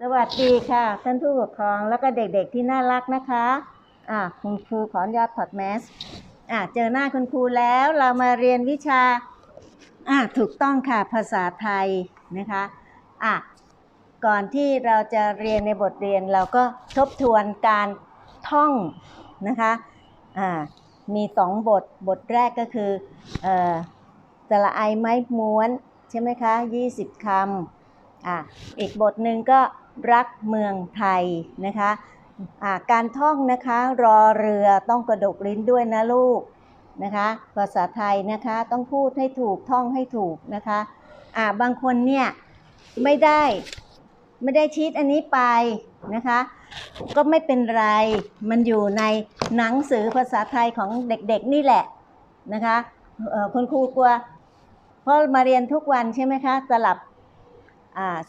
สวัสดีค่ะ ท่านผู้ปกครองแล้วก็เด็กๆที่น่ารักนะคะอ่าคุณครูขออนุญาตถอดแมสอ่าเจอหน้าคุณครูแล้วเรามาเรียนวิชาอ่าถูกต้องค่ะภาษาไทยนะคะอะก่อนที่เราจะเรียนในบทเรียนเราก็ทบทวนการท่องนะคะอ่ามีสองบทบทแรกก็คือเอ่อสระไอไม้ม้วนใช่ไหมคะ 20 คำอะอีกบทหนึ่งก็ รักเมืองไทยนะคะะการท่องนะคะรอเรือต้องกระดกลิ้นด้วยนะลูกนะคะภาษาไทยนะคะต้องพูดให้ถูกท่องให้ถูกนะคะอ่าบางคนเนี่ยไม่ได้ไม่ได้ชีตอันนี้ไปนะคะ ก็ไม่เป็นไร มันอยู่ในหนังสือภาษาไทยของเด็กๆนี่แหละนะคะคุณครูกลัวเพราะมาเรียนทุกวันใช่ไหมคะ สลับ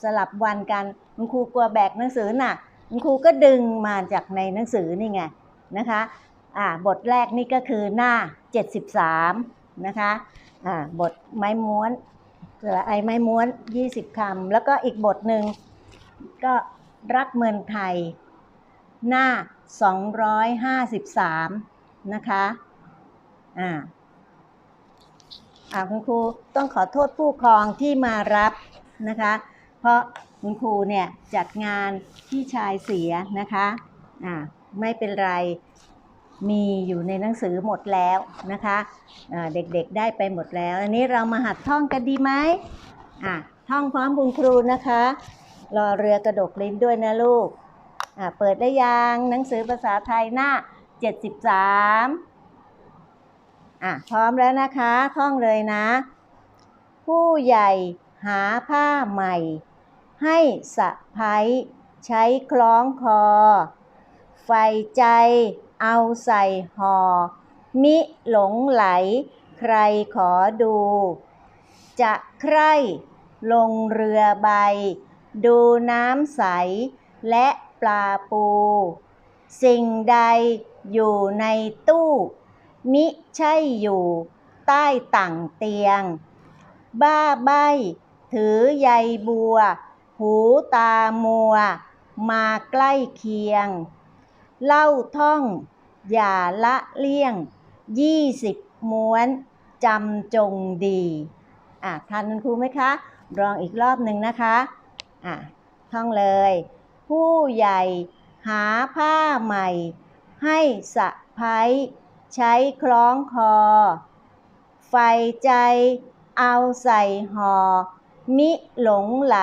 สลับวันกัน คุณครูกลัวแบกหนังสือหนักคุณครูก็ดึงมาจากในหนังสือนี่ไงนะคะอ่าบทแรกนี่ก็คือหน้า 73 นะคะอ่าบทไม้ม้วนสระไอไม้ม้วน 20คำแล้วก็อีกบทหนึ่งก็รักเมืองไทย หน้า 253 นะคะอ่าอ่าคุณครูต้องขอโทษผู้ครองที่มารับนะคะ เพราะคุณครูเนี่ยจัดงานที่ชายเสียนะคะอ่าไม่เป็นไรมีอยู่ในหนังสือหมดแล้วนะคะอ่าเด็กๆได้ไปหมดแล้ว อันนี้เรามาหัดท่องกันดีไหมอะท่องพร้อมคุณครูนะคะ รอเรือกระดกลิ้นด้วยนะลูกอะเปิดได้ยังหนังสือภาษาไทยหน้า 73อะพร้อมแล้วนะคะ ท่องเลยนะ ผู้ใหญ่หาผ้าใหม่ ให้สะพ้ยใช้คล้องคอ ไฟใจเอาใส่ห่อมิหลงไหล ใครขอดู จะใครลงเรือใบ ดูน้ำใส และปลาปู สิ่งใดอยู่ในตู้ มิใช่อยู่ ใต้ต่างเตียง บ้าใบ ถือใยบัว หูตามัว มาใกล้เคียง เล่าท่อง อย่าละเลี่ยง ยี่สิบม้วนจำจงดี อะทันคุณครูไหมคะ ลองอีกรอบหนึ่งนะคะ อะ ท่องเลย ผู้ใหญ่หาผ้าใหม่ ให้สะพ้ยใช้คล้องคอ ไฟใจเอาใส่ห่อมิหลงไหล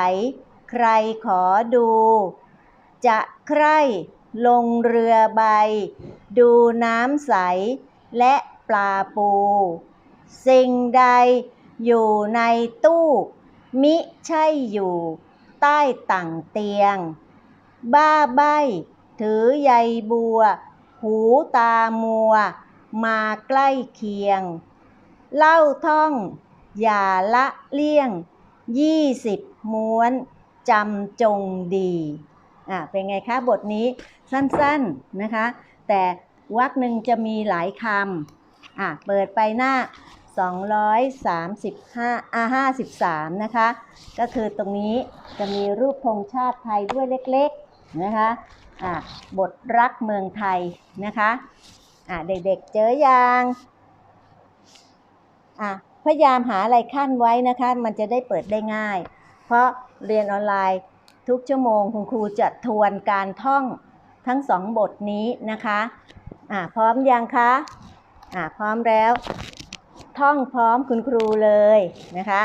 ใครขอดู จะใครลงเรือใบ ดูน้ำใส และปลาปู สิ่งใดอยู่ในตู้ มิใช่อยู่ ใต้ต่างเตียง บ้าใบ ถือใยบัว หูตามัว มาใกล้เคียง เล่าท่อง อย่าละเลี่ยงยี่สิบม้วน จำจงดีอะเป็นไงคะบทนี้สั้นๆนะคะ แต่วรรคหนึ่งจะมีหลายคำอะเปิดไปหน้า 235อะ53 นะคะ ก็คือตรงนี้จะมีรูปธงชาติไทยด้วยเล็กๆนะคะอะบทรักเมืองไทยนะคะอะเด็กๆเจอยังอะพยายามหาอะไรขั้นไว้นะคะ มันจะได้เปิดได้ง่าย เพราะ เรียนออนไลน์ ทุกชั่วโมงคุณครูจะทวนการท่องทั้งสองบทนี้นะคะอะพร้อมยังคะอะพร้อมแล้ว ท่องพร้อมคุณครูเลยนะคะ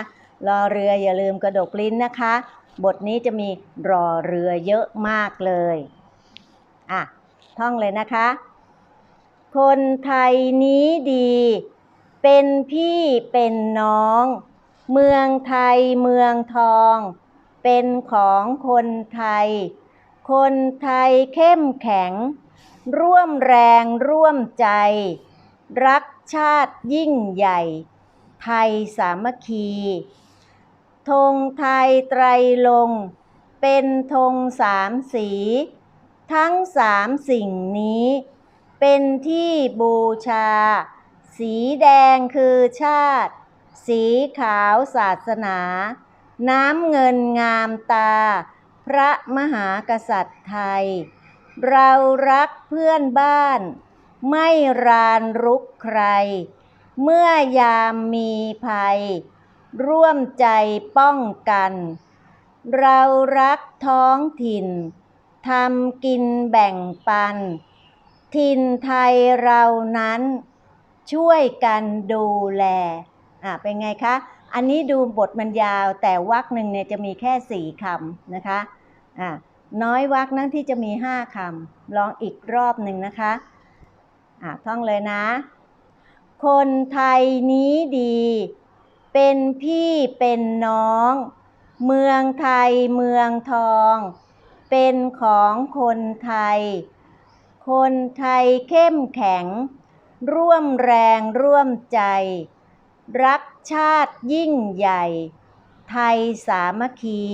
รอเรืออย่าลืมกระดกลิ้นนะคะ บทนี้จะมีรอเรือเยอะมากเลยอะท่องเลยนะคะ คนไทยนี้ดี เป็นพี่เป็นน้อง เมืองไทยเมืองทอง เป็นของคนไทย คนไทยเข้มแข็ง ร่วมแรงร่วมใจ รักชาติยิ่งใหญ่ ไทยสามัคคีธงไทยไตรลง เป็นธงสามสี ทั้งสามสิ่งนี้ เป็นที่บูชา สีแดงคือชาติ สีขาวศาสนา น้ำเงินงามตา พระมหากษัตริย์ไทย เรารักเพื่อนบ้าน ไม่รานรุกใคร เมื่อยามมีภัย ร่วมใจป้องกัน เรารักท้องถิ่นทำกินแบ่งปันถิ่นไทยเรานั้น ช่วยกันดูแล อะเป็นไงคะ อันนี้ดูบทมันยาวแต่วรรคหนึ่งเนี่ยจะมีแค่สี่คำนะคะอะน้อยวรรคนั้นที่จะมีห้าคำลองอีกรอบหนึ่งนะคะอะท่องเลยนะ คนไทยนี้ดี เป็นพี่เป็นน้อง เมืองไทยเมืองทอง เป็นของคนไทย คนไทยเข้มแข็ง ร่วมแรงร่วมใจ รัก ชาติยิ่งใหญ่ ไทยสามัคคี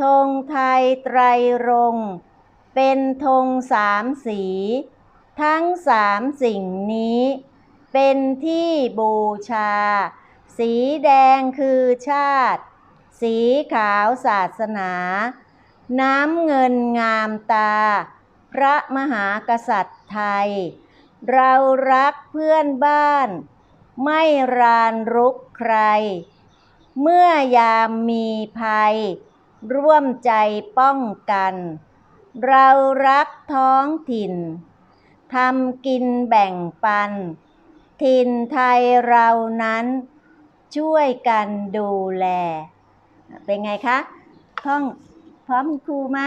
ธงไทยไตรรงเป็นธงสามสี ทั้งสามสิ่งนี้ เป็นที่บูชา สีแดงคือชาติ สีขาวศาสนา น้ำเงินงามตา พระมหากษัตริย์ไทย เรารักเพื่อนบ้าน ไม่รานรุกใคร เมื่อยามมีภัย ร่วมใจป้องกัน เรารักท้องถิ่นทำกินแบ่งปัน ถิ่นไทยเรานั้น ช่วยกันดูแล เป็นไงคะ ท่องพร้อมครูไหม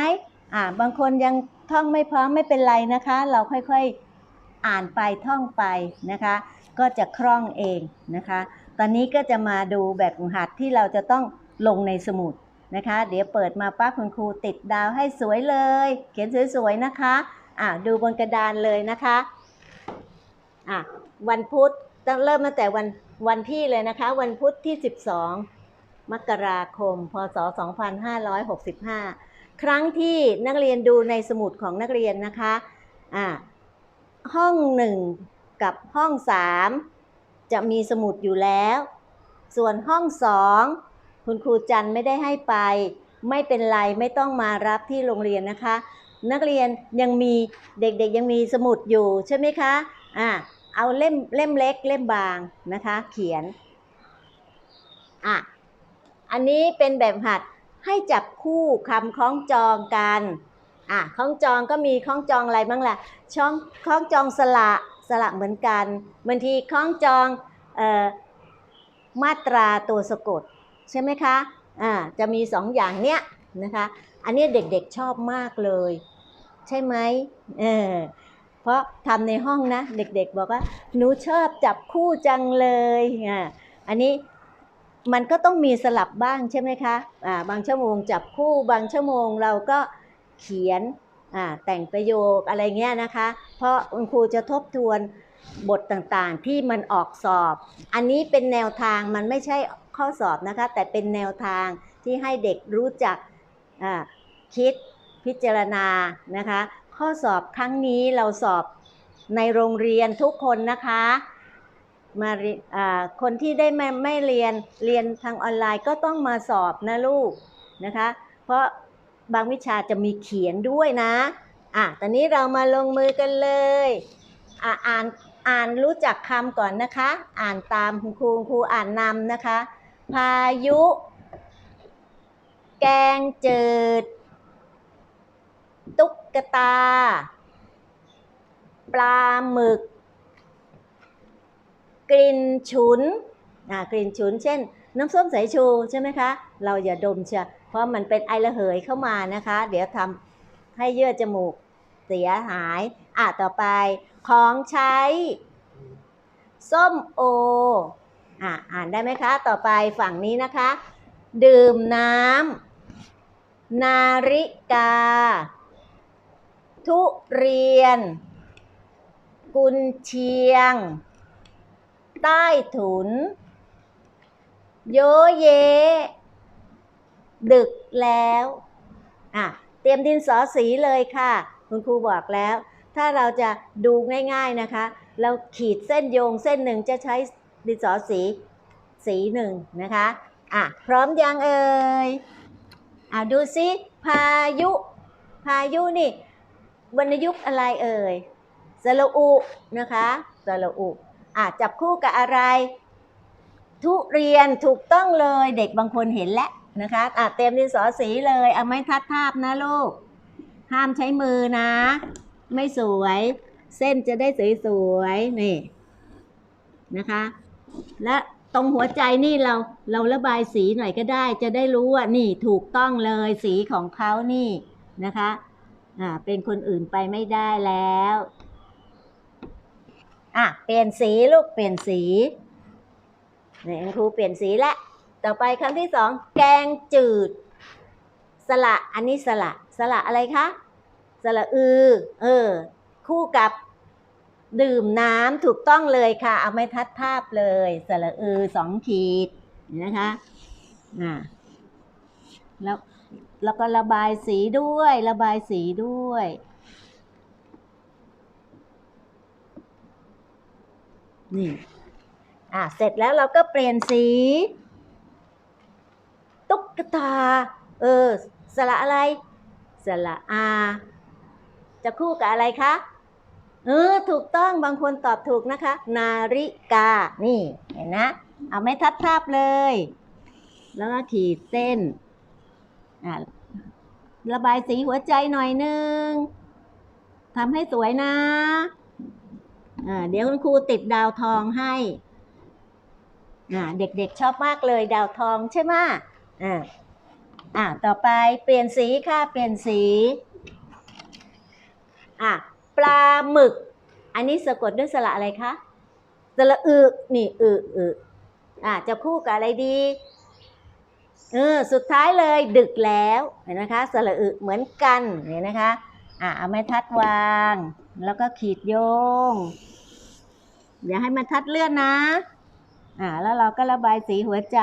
อ่าบางคนยังท่องไม่พร้อมไม่เป็นไรนะคะ เราค่อยๆอ่านไปท่องไปนะคะ ก็จะคล่องเองนะคะ ตอนนี้ก็จะมาดูแบบฝึกหัดที่เราจะต้องลงในสมุดนะคะ เดี๋ยวเปิดมาป้าคุณครูติดดาวให้สวยเลย เขียนสวยๆนะคะอ่าดูบนกระดานเลยนะคะอะวันพุธต้องเริ่มตั้งแต่วันวันที่เลยนะคะ วันพุธที่ 12 มกราคม พศ 2565 ครั้งที่นักเรียนดูในสมุดของนักเรียนนะคะอะห้องหนึ่ง กับห้องสามจะมีสมุดอยู่แล้ว ส่วนห้องสองคุณครูจันไม่ได้ให้ไป ไม่เป็นไรไม่ต้องมารับที่โรงเรียนนะคะ นักเรียนยังมีเด็กๆยังมีสมุดอยู่ใช่ไหมคะอะเอาเล่มเล่มเล็กเล่มบางนะคะ เขียนอะอันนี้เป็นแบบหัดให้จับคู่คำคล้องจองกันอะคล้องจองก็มีคล้องจองอะไรบ้างล่ะช่องคล้องจองสระ สระเหมือนกันบางทีคล้องจองออมาตราตัวสะกดใช่ไหมคะอ่าจะมีสองอย่างเนี้ยนะคะอันนี้เด็กๆชอบมากเลย ใช่ไหมเออเพราะทำในห้องนะ เด็กๆบอกว่าหนูชอบจับคู่จังเลยอ่าอันนี้มันก็ต้องมีสลับบ้างใช่ไหมคะอ่าบางชั่วโมงจับคู่ บางชั่วโมงเราก็เขียน แต่งประโยคอะไรเงี้ยนะคะ เพราะคุณครูจะทบทวนบทต่างๆที่มันออกสอบ อันนี้เป็นแนวทางมันไม่ใช่ข้อสอบนะคะ แต่เป็นแนวทางที่ให้เด็กรู้จักคิดพิจารณานะคะ ข้อสอบครั้งนี้เราสอบในโรงเรียนทุกคนนะคะมาเรียอ่าคนที่ได้ไม่ไม่เรียนเรียนทางออนไลน์ก็ต้องมาสอบนะลูกนะคะ เพราะ บางวิชาจะมีเขียนด้วยนะ อะ ตอนนี้เรามาลงมือกันเลย อะอ่านอ่านรู้จักคำก่อนนะคะ อ่านตามคุณครูครูอ่านนำนะคะ พายุ แกงจืด ตุ๊กตา ปลาหมึก กลิ่นฉุน อ่ากลิ่นฉุน เช่น น้ำส้มสายชูใช่ไหมคะ เราอย่าดมเชีย ราะมันเป็นไอระเหยเข้ามานะคะ เดี๋ยวทำให้เยื่อจมูกเสียหาย อะ ต่อไปของใช้ ส้มโอ อะ อ่านได้ไหมคะ ต่อไปฝั่งนี้นะคะ ดื่มน้ำ นาฬิกา ทุเรียน กุนเชียง ใต้ถุน โยเย ดึกแล้วอะเตรียมดินสอสีเลยค่ะ คุณครูบอกแล้ว ถ้าเราจะดูง่าย ๆนะคะ เราขีดเส้นโยงเส้นหนึ่งจะใช้ดินสอสีสีหนึ่งนะคะอะพร้อมยังเอ่ยอ่าดูซิพายุ พายุนี่วรรณยุกต์อะไรเอ่ยสระอุนะคะสระอุอะจับคู่กับอะไร ทุเรียนถูกต้องเลยเด็กบางคนเห็นแล้ว นะคะอะเต็มดินสอสีเลยเอาไม้ทัดทาบนะลูก ห้ามใช้มือนะ ไม่สวย เส้นจะได้สวยๆนี่นะคะ และตรงหัวใจนี่เราเราระบายสีหน่อยก็ได้ จะได้รู้ว่านี่ถูกต้องเลยสีของเขานี่นะคะอ่าเป็นคนอื่นไปไม่ได้แล้วอะเปลี่ยนสีลูกเปลี่ยนสีเนี่คุณครูเปลี่ยนสีละ ต่อไปคำที่สองแกงจืด สละอันนี้สละสละอะไรคะสละอือ เออ คู่กับดื่มน้ำถูกต้องเลยค่ะ เอาไม้ทัดภาพเลยสระอือสองขีดนะคะอ่าแล้วแล้วก็ระบายสีด้วย ระบายสีด้วยนี่อะเสร็จแล้วเราก็เปลี่ยนสี กตา เออ สระอะไร สระอา จะคู่กับอะไรคะ เออ ถูกต้อง บางคนตอบถูกนะคะ นาฬิกา นี่ เห็นนะ เอาไม่ทัดภาพเลย แล้วก็ขีดเส้น อะระบายสีหัวใจหน่อยนึงทำให้สวยนะอ่าเดี๋ยวคุณครูติดดาวทองให้อ่าเด็กๆชอบมากเลยดาวทองใช่ไหม อ่าอ่าต่อไปเปลี่ยนสีค่ะ เปลี่ยนสี อะปลาหมึก อันนี้สะกดด้วยสระอะไรคะสระอึนี่อึอึอะจะคู่กับอะไรดีเออสุดท้ายเลยดึกแล้วเห็นนะคะสระอึเหมือนกันเห็นนะคะอะเอาไม้ทัดวาง แล้วก็ขีดโยง เดี๋ยวให้มันทัดเลื่อนนะ อ่าแล้วเราก็ระบายสีหัวใจ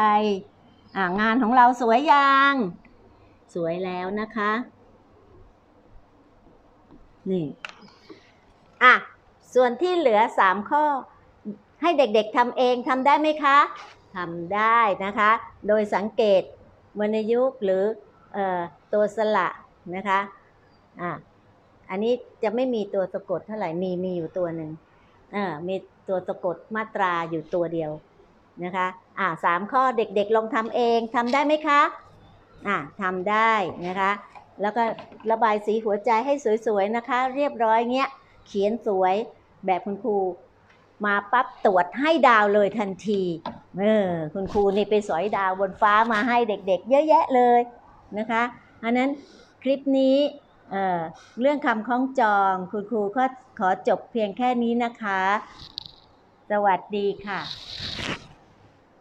งานของเราสวยยัง สวยแล้วนะคะ นี่ อะ ส่วนที่เหลือสามข้อ ให้เด็กๆทำเองทำได้ไหมคะทำได้นะคะ โดยสังเกตวรรณยุกต์หรือออตัวสระนะคะ อะ อันนี้จะไม่มีตัวสะกดเท่าไหร่ มีมีอยู่ตัวหนึ่ง เออมีตัวสะกดมาตราอยู่ตัวเดียวนะคะ อะสามข้อเด็กๆลองทำเองทำได้ไหมคะอะทำได้นะคะ แล้วก็ระบายสีหัวใจให้สวยๆนะคะ เรียบร้อยเงี้ยเขียนสวยแบบคุณครูมาปั๊บตรวจให้ดาวเลยทันทีเออคุณครูนี่ไปสอยดาวบนฟ้ามาให้เด็กๆ เยอะแยะเลยนะคะอันนั้นคลิปนี้เออเรื่องคำคล้องจองคุณครูก็ขอจบเพียงแค่นี้นะคะ สวัสดีค่ะ